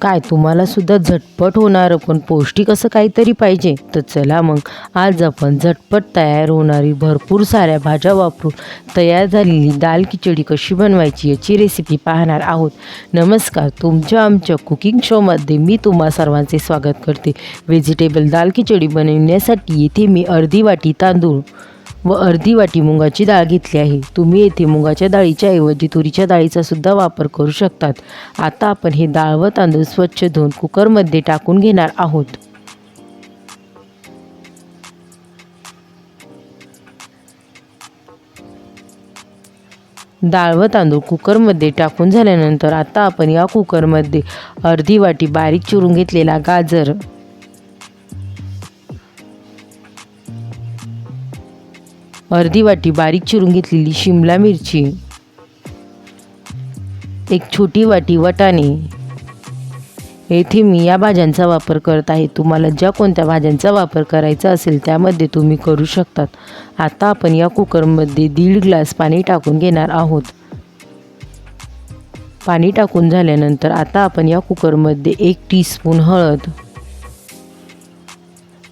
काय तुम्हाला सुद्धा झटपट होणारं पण पौष्टिक असं काहीतरी पाहिजे. तर चला मग आज आपण झटपट तयार होणारी भरपूर साऱ्या भाज्या वापरून तयार झालेली दाल खिचडी कशी बनवायची याची रेसिपी पाहणार आहोत. नमस्कार तुमच्या आमच्या कुकिंग शोमध्ये मी तुम्हा सर्वांचे स्वागत करते. व्हेजिटेबल दाल खिचडी बनवण्यासाठी येथे मी अर्धी वाटी तांदूळ व अर्धी वाटी मुगाची डाळ घेतली आहे. तुम्ही येथे मुगाच्या डाळीच्या ऐवजी तुरीच्या डाळीचा सुद्धा वापर करू शकतात. आता आपण हे डाळ व तांदूळ स्वच्छ धुवून कुकरमध्ये टाकून घेणार आहोत. डाळ व तांदूळ कुकरमध्ये टाकून झाल्यानंतर आता आपण या कुकरमध्ये अर्धी वाटी बारीक चिरून घेतलेला गाजर अर्धी वाटी बारीक चिरून घेतलेली शिमला मिरची एक छोटी वाटी वाटाणे. येथे मी या भाज्यांचा वापर करत आहे. तुम्हाला ज्या कोणत्या भाज्यांचा वापर करायचा असेल त्यामध्ये तुम्ही करू शकतात. आता आपण या कुकरमध्ये दीड ग्लास पाणी टाकून घेणार आहोत. पाणी टाकून झाल्यानंतर आता आपण या कुकरमध्ये एक टीस्पून हळद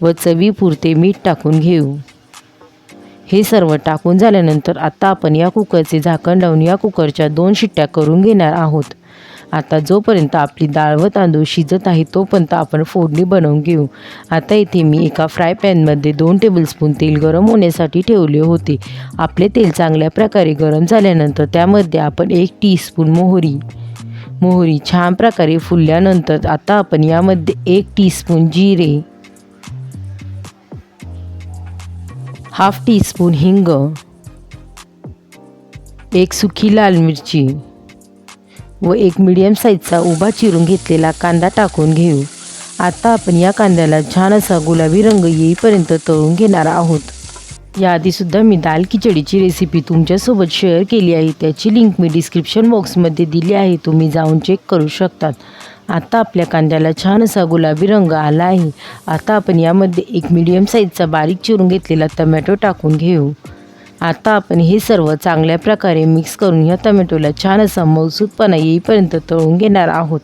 व चवीपुरते मीठ टाकून घेऊ. हे सर्व टाकून झाल्यानंतर आता आपण या कुकरचे झाकण लावून या कुकरच्या दोन शिट्ट्या करून घेणार आहोत. आता जोपर्यंत आपली डाळ व तांदूळ शिजत आहे तोपर्यंत आपण फोडणी बनवून घेऊ. आता इथे मी एका फ्राय पॅनमध्ये दोन टेबलस्पून तेल गरम होण्यासाठी ठेवले होते. आपले तेल चांगल्या प्रकारे गरम झाल्यानंतर त्यामध्ये आपण एक टीस्पून मोहरी. मोहरी छान प्रकारे फुलल्यानंतर आता आपण यामध्ये एक टीस्पून जिरे हाफ टीस्पून हिंग एक सुखी लाल मिरची व एक मीडियम साईजचा उभा चिरून घेतलेला कांदा टाकून घेऊ. आता आपण या कांद्याला छान असा गुलाबी रंग येईपर्यंत तळून घेणार आहोत. याआधीसुद्धा मी दाल खिचडीची रेसिपी तुमच्यासोबत शेअर केली आहे. त्याची लिंक मी डिस्क्रिप्शन बॉक्समध्ये दिली आहे. तुम्ही जाऊन चेक करू शकतात. आता आपल्या कांद्याला छान असा गुलाबी रंग आला आहे. आता आपण यामध्ये एक मिडियम साईजचा बारीक चिरून घेतलेला टमॅटो टाकून घेऊ. आता आपण हे सर्व चांगल्या प्रकारे मिक्स करून या टमॅटोला छान असा मौसूदपणा येईपर्यंत तळून घेणार आहोत.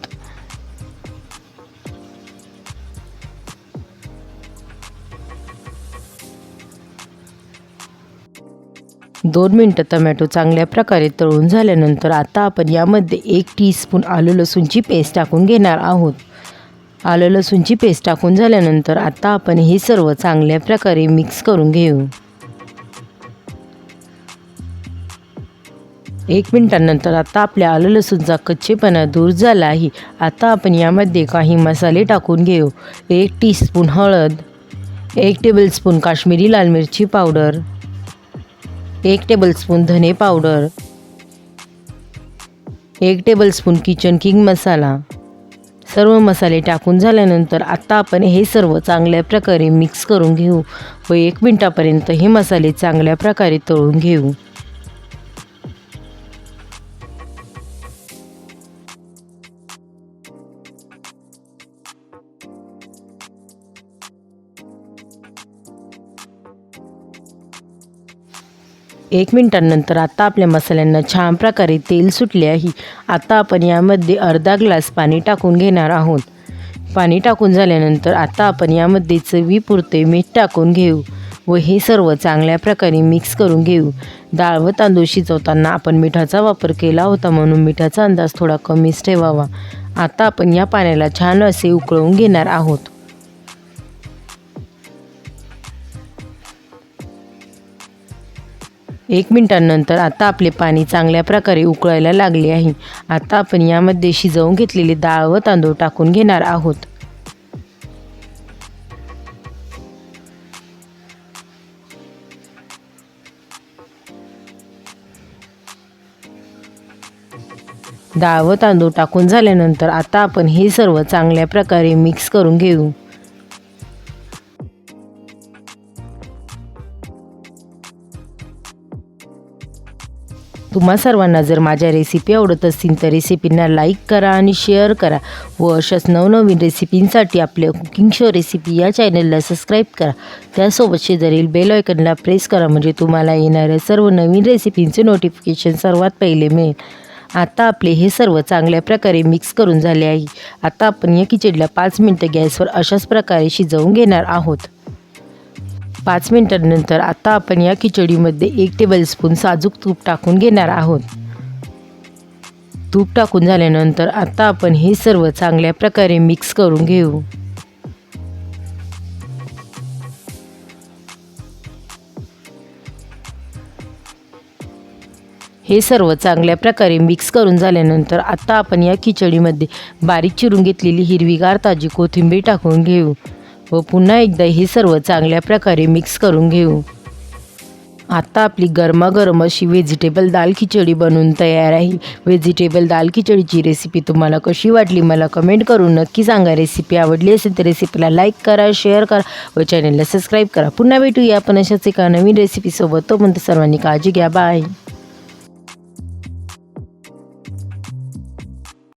दोन मिनटं टमॅटो चांगल्या प्रकारे तळून झाल्यानंतर आता आपण यामध्ये एक टीस्पून आलू लसूणची पेस्ट टाकून घेणार आहोत. आलं लसूणची पेस्ट टाकून झाल्यानंतर आता आपण हे सर्व चांगल्या प्रकारे मिक्स करून घेऊ. एक मिनटानंतर आता आपल्या आलं लसूणचा कच्चेपणा दूर झाला आहे आता आपण यामध्ये काही मसाले टाकून घेऊ. एक टीस्पून हळद एक टेबलस्पून काश्मीरी लाल मिरची पावडर एक टेबलस्पून धने पावडर एक टेबलस्पून किचन किंग मसाला सर्व मसाले टाकून झाल्यानंतर आत्ता आपण हे सर्व चांगल्या प्रकारे मिक्स करून घेऊ व एक मिनटापर्यंत हे मसाले चांगल्या प्रकारे तळून घेऊ. एक मिनटानंतर आता आपल्या मसाल्यांना छान प्रकारे तेल सुटले आहे. आता आपण यामध्ये अर्धा ग्लास पाणी टाकून घेणार आहोत. पाणी टाकून झाल्यानंतर आता आपण यामध्ये चवीपुरते मीठ टाकून घेऊ व हे सर्व चांगल्या प्रकारे मिक्स करून घेऊ. डाळ व तांदूळ शिजवताना आपण मिठाचा वापर केला होता म्हणून मिठाचा अंदाज थोडा कमीच ठेवावा. आता आपण या पाण्याला छान असे उकळवून घेणार आहोत. एक मिनिटांनंतर आता आपले पाणी चांगल्या प्रकारे उकळायला लागले आहे. आता आपण यामध्ये शिजवून घेतलेले डाळ व तांदूळ टाकून घेणार आहोत. डाळ व तांदूळ टाकून झाल्यानंतर आता आपण हे सर्व चांगल्या प्रकारे मिक्स करून घेऊ. तुम्हा सर्वांना जर माझ्या रेसिपी आवडत असतील तर रेसिपींना लाईक करा आणि शेअर करा व अशाच नवनवीन रेसिपींसाठी आपल्या कुकिंग शो रेसिपी या चॅनलला सबस्क्राईब करा. त्यासोबत शेजारील बेल आयकनला प्रेस करा म्हणजे तुम्हाला येणाऱ्या सर्व नवीन रेसिपींचे नोटिफिकेशन सर्वात पहिले मिळेल. आता आपले हे सर्व चांगल्या प्रकारे मिक्स करून झाले आहे. आता आपण या किचडला पाच मिनटं गॅसवर अशाच प्रकारे शिजवून घेणार आहोत. पाच मिनिटांनंतर आता आपण या खिचडीमध्ये एक टेबलस्पून साजूक तूप टाकून घेणार आहोत. तूप टाकून झाल्यानंतर आता आपण हे सर्व चांगल्या प्रकारे मिक्स करून घेऊ. हे सर्व चांगल्या प्रकारे मिक्स करून झाल्यानंतर आता आपण या खिचडीमध्ये बारीक चिरून घेतलेली हिरवीगार ताजी कोथिंबीर टाकून घेऊ. व पुन्हा एकदा हे सर्व चांगल्या प्रकारे मिक्स करून घेऊ. आता आपली गरमागरम अशी व्हेजिटेबल दाल खिचडी बनवून तयार आहे. व्हेजिटेबल दाल खिचडीची रेसिपी तुम्हाला कशी वाटली मला कमेंट करून नक्की सांगा. रेसिपी आवडली असेल तर रेसिपीला लाईक करा शेअर करा व चॅनलला सबस्क्राईब करा. पुन्हा भेटूया आपण अशाच एका नवीन रेसिपीसोबत तोपर्यंत सर्वांनी काळजी घ्या. बाय